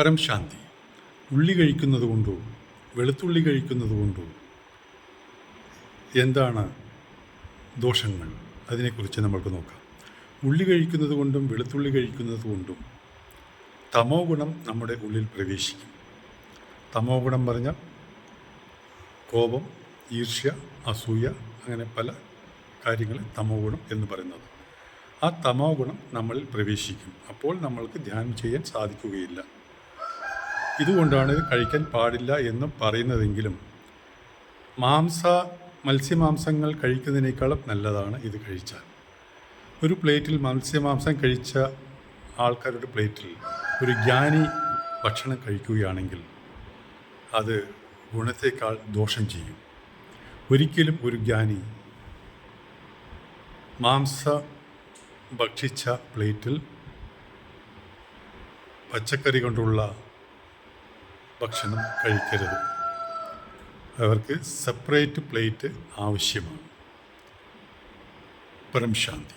പരം ശാന്തി. ഉള്ളി കഴിക്കുന്നത് കൊണ്ടോ? വെളുത്തുള്ളി കഴിക്കുന്നത് കൊണ്ടോ? എന്താണ് ദോഷങ്ങൾ? അതിനെക്കുറിച്ച് നമ്മൾക്ക് നോക്കാം. ഉള്ളി കഴിക്കുന്നത് കൊണ്ടും വെളുത്തുള്ളി കഴിക്കുന്നത് കൊണ്ടും തമോ ഗുണം നമ്മുടെ ഉള്ളിൽ പ്രവേശിക്കും. തമോ ഗുണം പറഞ്ഞാൽ കോപം ഈർഷ്യ അസൂയ അങ്ങനെ പല കാര്യങ്ങളെ തമോ ഗുണം എന്ന് പറയുന്നത്. ആ തമോ ഗുണം നമ്മളിൽ പ്രവേശിക്കും. അപ്പോൾ നമ്മൾക്ക് ധ്യാനം ചെയ്യാൻ സാധിക്കുകയില്ല. ഇതുകൊണ്ടാണ് ഇത് കഴിക്കാൻ പാടില്ല എന്ന് പറയുന്നതെങ്കിലും മാംസ മത്സ്യമാംസങ്ങൾ കഴിക്കുന്നതിനേക്കാളും നല്ലതാണ് ഇത് കഴിച്ചാൽ. ഒരു പ്ലേറ്റിൽ മത്സ്യമാംസം കഴിച്ച ആൾക്കാരുടെ പ്ലേറ്റിൽ ഒരു ജ്ഞാനി ഭക്ഷണം കഴിക്കുകയാണെങ്കിൽ അത് ഗുണത്തേക്കാൾ ദോഷം ചെയ്യും. ഒരിക്കലും ഒരു ജ്ഞാനി മാംസ ഭക്ഷിച്ച പ്ലേറ്റിൽ പച്ചക്കറി കൊണ്ടുള്ള ഭക്ഷണം കഴിക്കരുത്. അവർക്ക് സെപ്പറേറ്റ് പ്ലേറ്റ് ആവശ്യമാണ്. പരം ശാന്തി